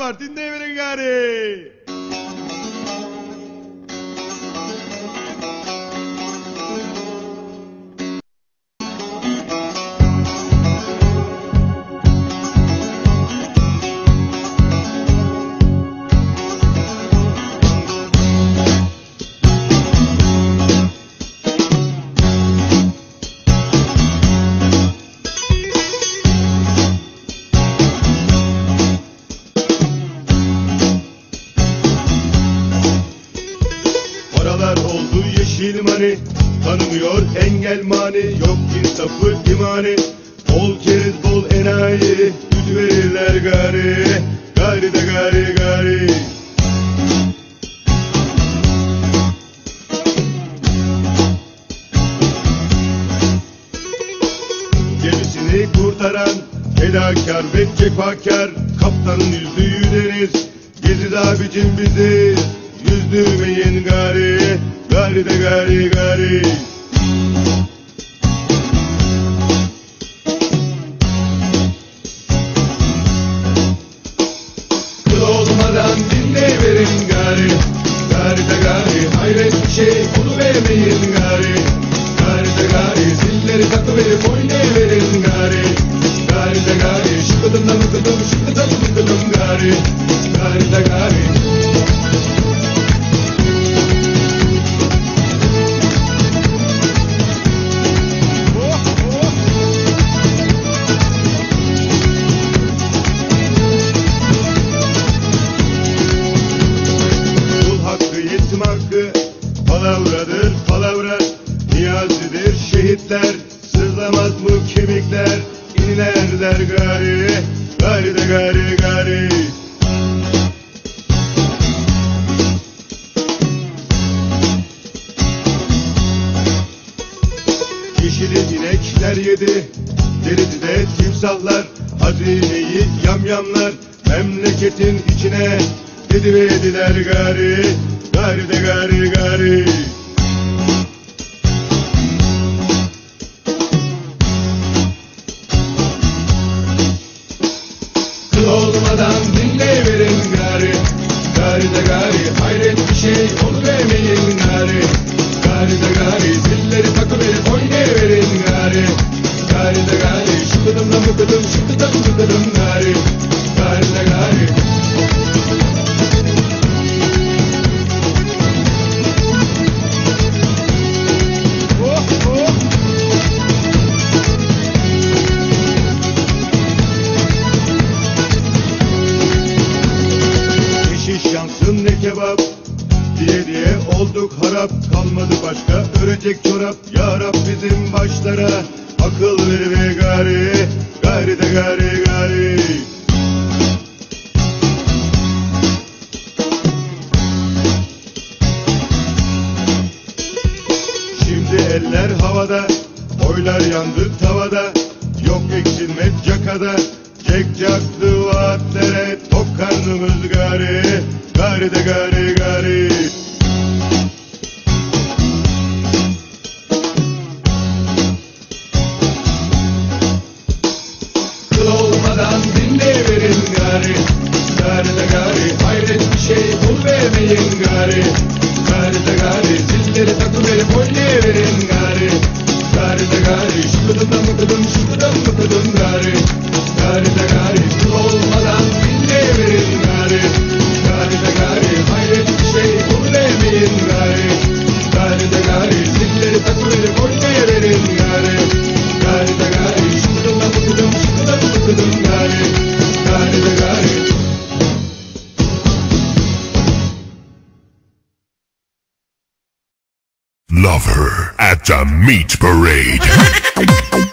Martín de Berengares. Oldu yeşil mani Tanımıyor engel mani Yok insafı imani. Bol keriz bol enayi Güç verirler gari Gari de gari gari. Gemisini kurtaran Fedakar ve cefakar Kaptanın yüzdüğü deniz Gezi abicim bizi Yüzdürmeyin Palavradır palavra Niyazidir şehitler Sızlamaz mı kemikler İnerler gari Gari de gari gari. Yeşili inekler yedi Deridi de timsahlar Hazineyi yamyamlar Memleketin içine Dediverdiler gari Gari de gari gari Daddy. Olduk harap Kalmadı başka. Örecek çorap Ya Rab bizim başlara. Akıl ver ve gari Gari de gari gari. Şimdi eller havada Oylar yandı tavada. Yok eksilmek cakada Cek caktı vaatlere. Tok karnımız gari Gari de gari gari zilleri takıverip oynayıverin gari Gari de gari şıkıdım da mıkıdım şıkıdım mıkıdım gari Gari Love her at the meat parade.